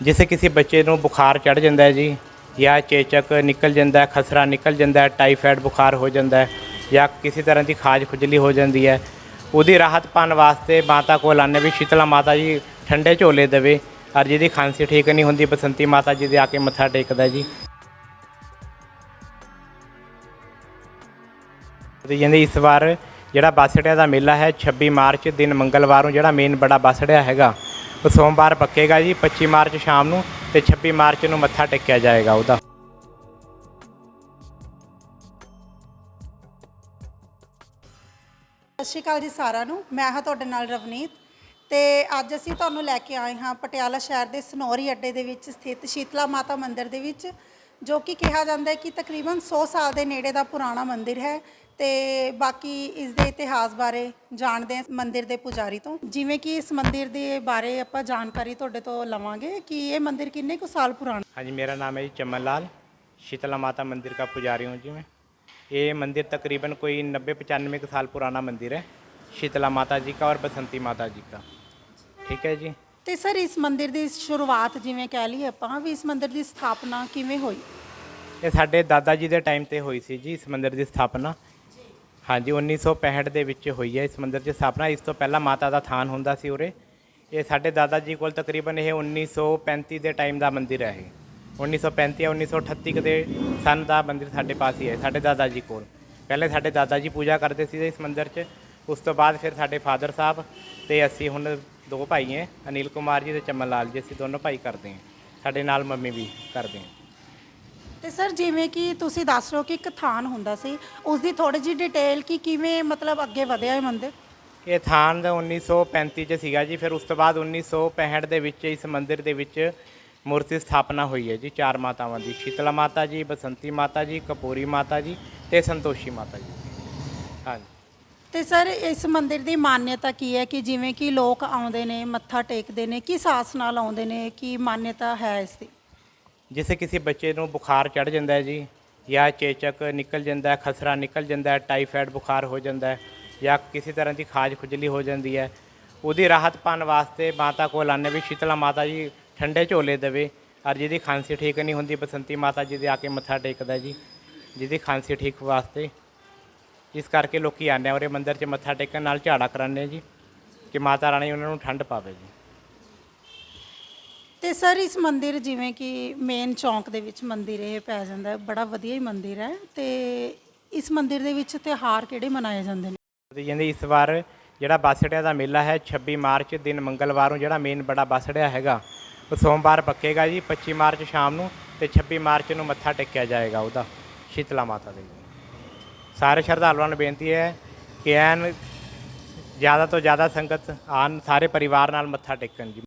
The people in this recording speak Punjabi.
ਜਿਸੇ ਕਿਸੇ ਬੱਚੇ ਨੂੰ ਬੁਖਾਰ ਚੜ ਜਾਂਦਾ ਹੈ ਜੀ, ਜਾਂ ਚੇਚਕ ਨਿਕਲ ਜਾਂਦਾ ਖਸਰਾ ਨਿਕਲ ਜਾਂਦਾ ਟਾਈਫਾਇਡ ਬੁਖਾਰ ਹੋ ਜਾਂਦਾ ਜਾਂ ਕਿਸੇ ਤਰ੍ਹਾਂ ਦੀ ਖਾਜ ਖੁਜਲੀ ਹੋ ਜਾਂਦੀ ਹੈ, ਉਹਦੀ ਰਾਹਤ ਪਾਉਣ ਵਾਸਤੇ ਮਾਤਾ ਕੋਲ ਆਨੇ ਵੀ ਸ਼ੀਤਲਾ ਮਾਤਾ ਜੀ ਠੰਡੇ ਝੋਲੇ ਦੇਵੇ, ਔਰ ਜਿਹਦੀ ਖਾਂਸੀ ਠੀਕ ਨਹੀਂ ਹੁੰਦੀ, ਬਸੰਤੀ ਮਾਤਾ ਜੀ ਦੇ ਆ ਕੇ ਮੱਥਾ ਟੇਕਦਾ ਜੀ। ਤੇ ਕਹਿੰਦੇ ਇਸ ਵਾਰ ਜਿਹੜਾ ਬਾਸੜਿਆ ਦਾ ਮੇਲਾ ਹੈ 26 ਮਾਰਚ, ਦਿਨ ਮੰਗਲਵਾਰ ਨੂੰ ਜਿਹੜਾ ਮੇਨ ਬੜਾ ਬਾਸੜਿਆ ਹੈਗਾ ਉਹ ਸੋਮਵਾਰ ਪੱਕੇਗਾ ਜੀ 25 ਮਾਰਚ ਸ਼ਾਮ ਨੂੰ ਤੇ 26 ਮਾਰਚ ਨੂੰ ਮੱਥਾ ਟੇਕਿਆ ਜਾਏਗਾ ਉਹਦਾ। ਸਤਿ ਸ਼੍ਰੀ ਅਕਾਲ ਜੀ ਸਾਰਿਆਂ ਨੂੰ, ਮੈਂ ਹਾਂ ਤੁਹਾਡੇ ਨਾਲ ਰਵਨੀਤ ਤੇ ਅੱਜ ਅਸੀਂ ਤੁਹਾਨੂੰ ਲੈ ਕੇ ਆਏ ਹਾਂ ਪਟਿਆਲਾ ਸ਼ਹਿਰ ਦੇ ਸਨੌਰੀ ਅੱਡੇ ਦੇ ਵਿੱਚ ਸਥਿਤ ਸ਼ੀਤਲਾ ਮਾਤਾ ਮੰਦਿਰ ਦੇ ਵਿੱਚ। ਜੋ ਕਿ ਕਿਹਾ ਜਾਂਦਾ ਹੈ ਕਿ ਤਕਰੀਬਨ 100 ਸਾਲ ਦੇ ਨੇੜੇ ਦਾ ਪੁਰਾਣਾ ਮੰਦਿਰ ਹੈ ਤੇ ਬਾਕੀ ਇਸ ਦੇ ਇਤਿਹਾਸ ਬਾਰੇ ਜਾਣਦੇ ਹਾਂ ਮੰਦਿਰ ਦੇ ਪੁਜਾਰੀ ਤੋਂ ਜਿਵੇਂ ਕਿ ਇਸ ਮੰਦਿਰ ਦੇ ਬਾਰੇ ਆਪਾਂ ਜਾਣਕਾਰੀ ਤੁਹਾਡੇ ਤੋਂ ਲਵਾਂਗੇ ਕਿ ਇਹ ਮੰਦਿਰ ਕਿੰਨੇ ਕੁ ਸਾਲ ਪੁਰਾਣਾ हाँ जी मेरा नाम है जी चमन लाल शीतला माता मंदिर का पुजारी हूँ जी मैं ये मंदिर तकरीबन कोई नब्बे पचानवे के साल पुराना मंदिर है शीतला माता जी का और बसंती माता जी का ठीक है जी ਤੇ ਸਰ ਇਸ ਮੰਦਿਰ ਦੀ ਸ਼ੁਰੂਆਤ ਜਿਵੇਂ ਕਹਿ ਲਈਏ ਆਪਾਂ ਵੀ ਇਸ ਮੰਦਿਰ ਦੀ ਸਥਾਪਨਾ ਕਿਵੇਂ ਹੋਈ? ਇਹ ਸਾਡੇ ਦਾਦਾ ਜੀ ਦੇ ਟਾਈਮ ਤੇ ਹੋਈ ਸੀ ਜੀ ਇਸ ਮੰਦਿਰ ਦੀ ਸਥਾਪਨਾ। ਹਾਂਜੀ 1965 ਦੇ ਵਿੱਚ ਹੋਈ ਹੈ ਇਸ ਮੰਦਿਰ ਦੀ ਸਥਾਪਨਾ। ਇਸ ਤੋਂ ਪਹਿਲਾਂ ਮਾਤਾ ਦਾ ਥਾਨ ਹੁੰਦਾ ਸੀ ਉਰੇ। ਇਹ ਸਾਡੇ ਦਾਦਾ ਜੀ ਕੋਲ ਤਕਰੀਬਨ ਇਹ 1935 ਦੇ ਟਾਈਮ ਦਾ ਮੰਦਿਰ ਹੈ ਇਹ। 1935 ਜਾਂ 1938 ਕੁ ਦੇ ਸਨ ਦਾ ਮੰਦਿਰ ਸਾਡੇ ਪਾਸ ਹੀ ਹੈ ਸਾਡੇ ਦਾਦਾ ਜੀ ਕੋਲ। ਪਹਿਲੇ ਸਾਡੇ ਦਾਦਾ ਜੀ ਪੂਜਾ ਕਰਦੇ ਸੀ ਇਸ ਮੰਦਿਰ 'ਚ। ਉਸ ਤੋਂ ਬਾਅਦ ਫਿਰ ਸਾਡੇ ਫਾਦਰ ਸਾਹਿਬ ਤੇ ਅਸੀਂ ਹੁਣ ਦੋ ਭਾਈ ਹੈ ਅਨਿਲ ਕੁਮਾਰ ਜੀ ਤੇ ਚਮਨ ਲਾਲ ਜੀ ਅਸੀਂ ਦੋਨੋਂ ਭਾਈ ਕਰਦੇ ਹਾਂ। ਸਾਡੇ ਨਾਲ ਮੰਮੀ ਵੀ ਕਰਦੇ ਹੈ। ਤੇ ਸਰ ਜਿਵੇਂ ਕਿ ਤੁਸੀਂ ਦੱਸ ਰਹੇ ਹੋ ਕਿ ਇੱਕ ਥਾਨ ਹੁੰਦਾ ਸੀ ਉਸ ਦੀ ਥੋੜੀ ਜਿਹੀ ਡਿਟੇਲ ਕਿ ਕਿਵੇਂ ਮਤਲਬ ਅੱਗੇ ਵਧਿਆ ਇਹ ਮੰਦਿਰ? ਇਹ ਥਾਨ ਦਾ 1935 ਚ ਸੀਗਾ ਜੀ ਫਿਰ ਉਸ ਤੋਂ ਬਾਅਦ 1965 ਦੇ ਵਿੱਚ ਇਸ ਮੰਦਿਰ ਦੇ ਵਿੱਚ ਮੂਰਤੀ ਸਥਾਪਨਾ ਹੋਈ ਹੈ ਜੀ ਚਾਰ ਮਾਤਾਵਾਂ ਦੀ। ਸ਼ੀਤਲਾ ਮਾਤਾ ਜੀ ਬਸੰਤੀ ਮਾਤਾ ਜੀ ਕਪੂਰੀ ਮਾਤਾ ਜੀ ਤੇ ਸੰਤੋਸ਼ੀ ਮਾਤਾ ਜੀ। ਹਾਂਜੀ। ਤੇ ਸਰ, ਇਸ ਮੰਦਿਰ ਦੀ ਮਾਨਯਤਾ ਕੀ ਹੈ ਕਿ ਜਿਵੇਂ ਕਿ ਲੋਕ ਆਉਂਦੇ ਨੇ, ਮੱਥਾ ਟੇਕਦੇ ਨੇ ਕਿਸ ਆਸ ਨਾਲ ਆਉਂਦੇ ਨੇ, ਕੀ ਮਾਨਤਾ ਹੈ ਇਸ ਦੀ? ਜਿਸੇ ਕਿਸੇ ਬੱਚੇ ਨੂੰ ਬੁਖਾਰ ਚੜ ਜਾਂਦਾ ਹੈ ਜੀ, ਜਾਂ ਚੇਚਕ ਨਿਕਲ ਜਾਂਦਾ ਹੈ, ਖਸਰਾ ਨਿਕਲ ਜਾਂਦਾ ਹੈ, ਟਾਈਫਾਇਡ ਬੁਖਾਰ ਹੋ ਜਾਂਦਾ ਹੈ, ਜਾਂ ਕਿਸੇ ਤਰ੍ਹਾਂ ਦੀ ਖਾਜ ਖੁਜਲੀ ਹੋ ਜਾਂਦੀ ਹੈ, ਉਹਦੀ ਰਾਹਤ ਪਾਉਣ ਵਾਸਤੇ ਮਾਤਾ ਕੋਲ ਆਨੇ ਵੀ ਸ਼ੀਤਲਾ ਮਾਤਾ ਜੀ ਠੰਡੇ ਝੋਲੇ ਦੇਵੇ, ਔਰ ਜਿਹਦੀ ਖਾਂਸੀ ਠੀਕ ਨਹੀਂ ਹੁੰਦੀ, ਬਸੰਤੀ ਮਾਤਾ ਜੀ ਦੇ ਆ ਕੇ ਮੱਥਾ ਟੇਕਦਾ ਜੀ, ਜਿਹਦੀ ਖਾਂਸੀ ਠੀਕ ਵਾਸਤੇ ਇਸ ਕਰਕੇ ਲੋਕੀ ਆਉਂਦੇ ਆ ਉਰੇ ਮੰਦਿਰ 'ਚ ਮੱਥਾ ਟੇਕਣ ਨਾਲ ਝਾੜਾ ਕਰਾਉਂਦੇ ਆ ਜੀ ਕਿ ਮਾਤਾ ਰਾਣੀ ਉਹਨਾਂ ਨੂੰ ਠੰਡ ਪਾਵੇ ਜੀ। ਤੇ ਸਰ ਇਸ ਮੰਦਿਰ ਜਿਵੇਂ ਕਿ ਮੇਨ ਚੌਂਕ ਦੇ ਵਿੱਚ ਮੰਦਿਰ ਇਹ ਪੈ ਜਾਂਦਾ ਹੈ ਬੜਾ ਵਧੀਆ ਹੀ ਮੰਦਿਰ ਹੈ। ਤੇ ਇਸ ਮੰਦਿਰ ਦੇ ਵਿੱਚ ਤਿਉਹਾਰ ਕਿਹੜੇ ਮਨਾਏ ਜਾਂਦੇ ਨੇ? ਤੇ ਕਹਿੰਦੇ ਇਸ ਵਾਰ ਜਿਹੜਾ ਬਾਸੜਿਆ ਦਾ ਮੇਲਾ ਹੈ 26 ਮਾਰਚ ਦਿਨ ਮੰਗਲਵਾਰ ਨੂੰ ਜਿਹੜਾ ਮੇਨ ਬੜਾ ਬਾਸੜਿਆ ਹੈਗਾ ਉਹ ਸੋਮਵਾਰ ਪੱਕੇਗਾ ਜੀ 25 ਮਾਰਚ ਸ਼ਾਮ ਨੂੰ ਤੇ 26 ਮਾਰਚ ਨੂੰ ਮੱਥਾ ਟੇਕਿਆ ਜਾਏਗਾ ਉਹਦਾ ਸ਼ੀਤਲਾ ਮਾਤਾ ਦੇ ਸਾਰੇ ਸ਼ਰਧਾਲੂਆਂ ਨੂੰ ਬੇਨਤੀ ਹੈ ਕਿ ਐਨ ਜ਼ਿਆਦਾ ਤੋਂ ਜ਼ਿਆਦਾ ਸੰਗਤ ਆਣ ਸਾਰੇ ਪਰਿਵਾਰ ਨਾਲ ਮੱਥਾ ਟੇਕਣ ਜੀ।